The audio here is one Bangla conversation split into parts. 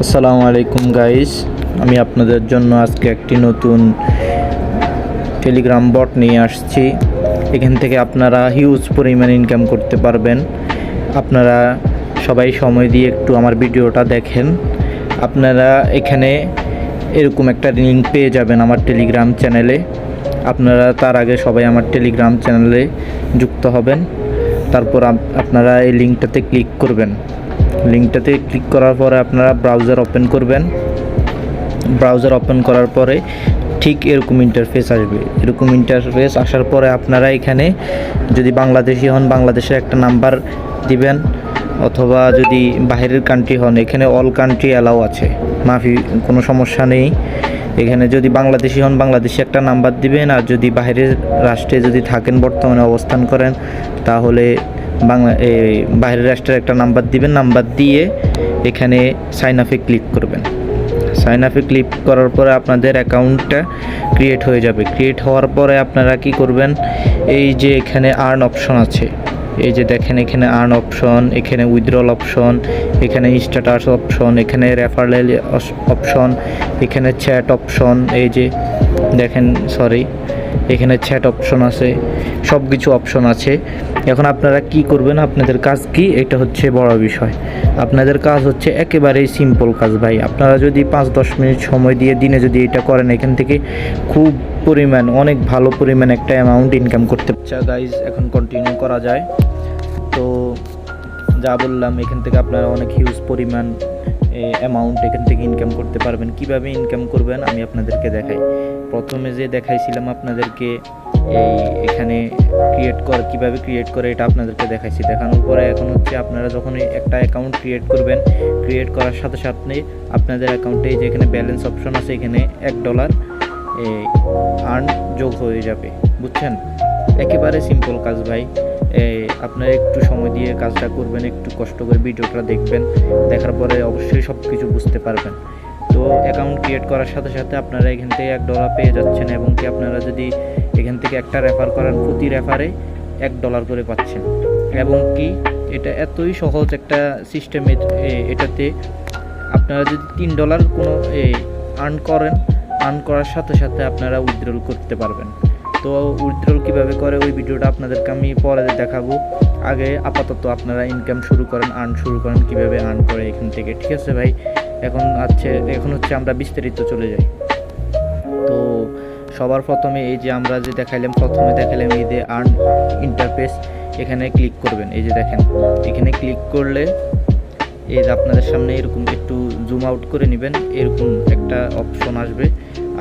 আসসালামু আলাইকুম গাইস আমি আপনাদের জন্য আজকে একটি নতুন টেলিগ্রাম বট নিয়ে আসছি। এখান থেকে আপনারা হিউজ পরিমাণ ইনকাম করতে পারবেন। আপনারা সবাই সময় দিয়ে একটু আমার ভিডিওটা দেখেন। আপনারা এখানে এরকম একটা লিঙ্ক পেয়ে যাবেন আমার টেলিগ্রাম চ্যানেলে আপনারা তার আগে সবাই আমার টেলিগ্রাম চ্যানেলে যুক্ত হবেন। তারপর আপ- আপনারা এই লিঙ্কটাতে ক্লিক করবেন। লিঙ্কটাতে ক্লিক করার পরে আপনারা ব্রাউজার ওপেন করবেন। ব্রাউজার ওপেন করার পরে ঠিক এরকম ইন্টারফেস আসবে। এরকম ইন্টারফেস আসার পরে আপনারা এখানে যদি বাংলাদেশি হন, বাংলাদেশের একটা নাম্বার দিবেন, অথবা যদি বাইরের কান্ট্রি হন, এখানে অল কান্ট্রি অ্যালাউ আছে। মাফি কোনো সমস্যা নেই। এখানে যদি বাংলাদেশি হন, বাংলাদেশি একটা নাম্বার দিবেন। আর যদি বাইরের রাষ্ট্রে যদি থাকেন, বর্তমানে অবস্থান করেন, তাহলে বাংলা বাইরের রাষ্ট্রের একটা নাম্বার দিবেন। নাম্বার দিয়ে এখানে সাইন আপে ক্লিক করবেন। সাইন আপে ক্লিক করার পরে আপনাদের অ্যাকাউন্টটা ক্রিয়েট হয়ে যাবে। ক্রিয়েট হওয়ার পরে আপনারা কি করবেন? এই যে এখানে আর্ন অপশন আছে এই যে দেখেন, এখানে আর্ন অপশন এখানে উইথড্রল অপশন এখানে স্ট্যাটাস অপশন এখানে রেফারেল অপশন এখানে চ্যাট অপশন এই যে দেখেন সরি এখানে চ্যাট অপশন আছে সব কিছু অপশন আছে। এখন আপনারা কি করবেন? আপনাদের কাজ কি? এটা হচ্ছে বড় বিষয়। আপনাদের কাজ হচ্ছে একেবারেই সিম্পল কাজ ভাই। আপনারা যদি পাঁচ দশ মিনিট সময় দিয়ে দিনে যদি এটা করেন, এখান থেকে খুব পরিমাণ, অনেক ভালো পরিমাণ একটা অ্যামাউন্ট ইনকাম করতে আচ্ছা গাইজ এখন কন্টিনিউ করা যায়। তো যা বললাম, এখান থেকে আপনারা অনেক হিউজ পরিমাণ অ্যামাউন্ট এখান থেকে ইনকাম করতে পারবেন। কীভাবে ইনকাম করবেন আমি আপনাদেরকে দেখাই। প্রথমে যে দেখাইছিলাম আপনাদেরকে, এই এখানে ক্রিয়েট কর, কীভাবে ক্রিয়েট করে এটা আপনাদেরকে দেখাইছি। দেখানোর পরে এখন হচ্ছে আপনারা যখন একটা অ্যাকাউন্ট ক্রিয়েট করবেন ক্রিয়েট করার সাথে সাথে আপনাদের অ্যাকাউন্টে যে এখানে ব্যালেন্স অপশন আছে, এখানে এক ডলার আর্ন যোগ হয়ে যাবে। বুঝছেন? একেবারে সিম্পল কাজ ভাই। এই আপনারা একটু সময় দিয়ে কাজটা করবেন, একটু কষ্ট করে ভিডিওটা দেখবেন, দেখার পরে অবশ্যই সব কিছু বুঝতে পারবেন। তো অ্যাকাউন্ট ক্রিয়েট করার সাথে সাথে আপনারা এখান থেকে এক ডলার পেয়ে যাচ্ছেন এবং কি আপনারা যদি এখান থেকে একটা রেফার করেন, প্রতি রেফারে এক ডলার করে পাচ্ছেন। এবং কি এটা এতই সহজ একটা সিস্টেমের এটাতে আপনারা যদি তিন ডলার কোনো আর্ন করেন আর্ন করার সাথে সাথে আপনারা উইথড্রল করতে পারবেন। তো উইথড্রল কীভাবে করে, ওই ভিডিওটা আপনাদেরকে আমি পরে দেখাবো। আগে আপাতত আপনারা ইনকাম শুরু করেন আর্ন শুরু করেন, কীভাবে আর্ন করে এখান থেকে, ঠিক আছে ভাই? এখন আছে, এখন হচ্ছে আমরা বিস্তারিত চলে যাই। তো সবার প্রথমে এই যে আমরা যে দেখাইলাম, প্রথমে দেখাইলাম এই যে আর্ন ইন্টারফেস এখানে ক্লিক করবেন, এই যে দেখেন। এখানে ক্লিক করলে এই যে আপনাদের সামনে এরকম একটু জুম আউট করে নেবেন, এরকম একটা অপশন আসবে।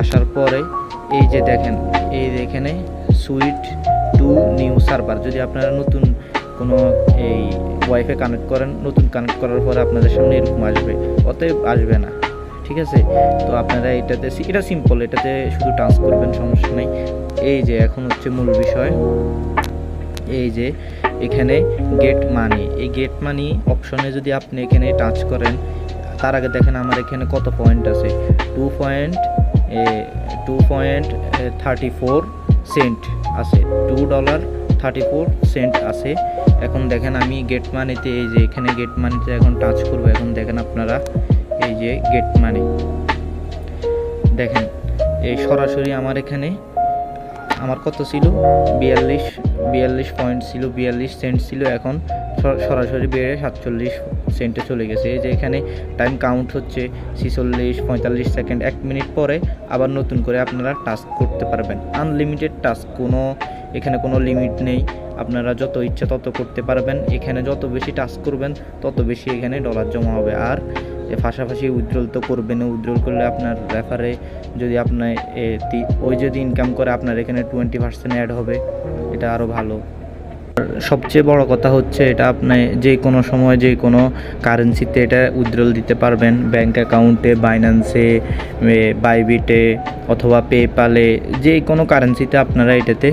আসার পরে এই যে দেখেন, এই এখানে সুইট টু নিউ সার্ভার যদি আপনারা নতুন কোনো এই ওয়াইফে কানেক্ট করেন, নতুন কানেক্ট করার পরে আপনাদের সামনে এরকম আসবে, অতএব আসবে না, ঠিক আছে? তো আপনারা এটাতে এটা সিম্পল এটাতে শুধু টাচ করবেন, সমস্যা নেই। এই যে এখন হচ্ছে মূল বিষয়, এই যে এখানে গেট মানি এই গেট মানি অপশনে যদি আপনি এখানে টাচ করেন, তার আগে দেখেন আমার এখানে কত পয়েন্ট আছে? Two point two point thirty four cent আছে two dollar thirty four cent আছে। এখন দেখেন আমি গেট মানিতে এই যে এখানে গেট মানিতে এখন টাচ করব, এখন দেখেন আপনারা এই যে গেট মানি দেখেন, এই সরাসরি আমার এখানে আমার কত ছিল? বিয়াল্লিশ বিয়াল্লিশ পয়েন্ট ছিল, বিয়াল্লিশ সেন্ট ছিল এখন। সরাসরি বেড়ে সাতচল্লিশ সেন্টে চলে গেছে। এই যে এখানে টাইম কাউন্ট হচ্ছে ছিচল্লিশ, পঁয়তাল্লিশ সেকেন্ড এক মিনিট পরে আবার নতুন করে আপনারা টাস্ক করতে পারবেন। আনলিমিটেড টাস্ক কোনো, এখানে কোনো লিমিট নেই। আপনারা যত ইচ্ছা তত করতে পারবেন। এখানে যত বেশি টাস্ক করবেন, তত বেশি এখানে ডলার জমা হবে। আর পাশাপাশি উইথড্রল তো করবেন উইথড্রল করলে আপনার রেফারে যদি আপনার ওই যদি ইনকাম করে, আপনার এখানে টোয়েন্টি পার্সেন্ট অ্যাড হবে। এটা আরও ভালো। সবচেয়ে বড় কথা হচ্ছে এটা আপনি যে কোনো সময় যে কোনো কারেন্সিতে এটা উইথড্রল দিতে পারবেন। ব্যাংক অ্যাকাউন্টে বাইন্যান্সে বাইবিটে অথবা পেপালে যে কোনো কারেন্সিতে আপনারা এটাতে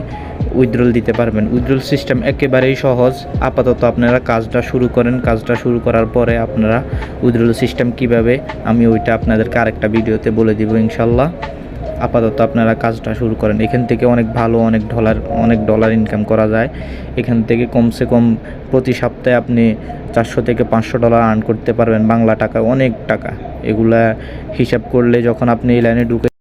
উইথড্রল দিতে পারবেন। উইথড্রল সিস্টেম একেবারেই সহজ। আপাতত আপনারা কাজটা শুরু করেন। কাজটা শুরু করার পরে আপনারা উইথড্রল সিস্টেম কীভাবে, আমি ওইটা আপনাদেরকে আরেকটা ভিডিওতে বলে দিব ইনশাল্লাহ। আপাতত আপনারা কাজটা শুরু করেন। এখান থেকে অনেক ভালো, অনেক ডলার অনেক ডলার ইনকাম করা যায়। এখান থেকে কমসে কম প্রতি সপ্তাহে আপনি চারশো থেকে পাঁচশো ডলার আর্ন করতে পারবেন। বাংলা টাকা অনেক টাকা। এগুলা হিসাব করলে যখন আপনি এই লাইনে ঢুকে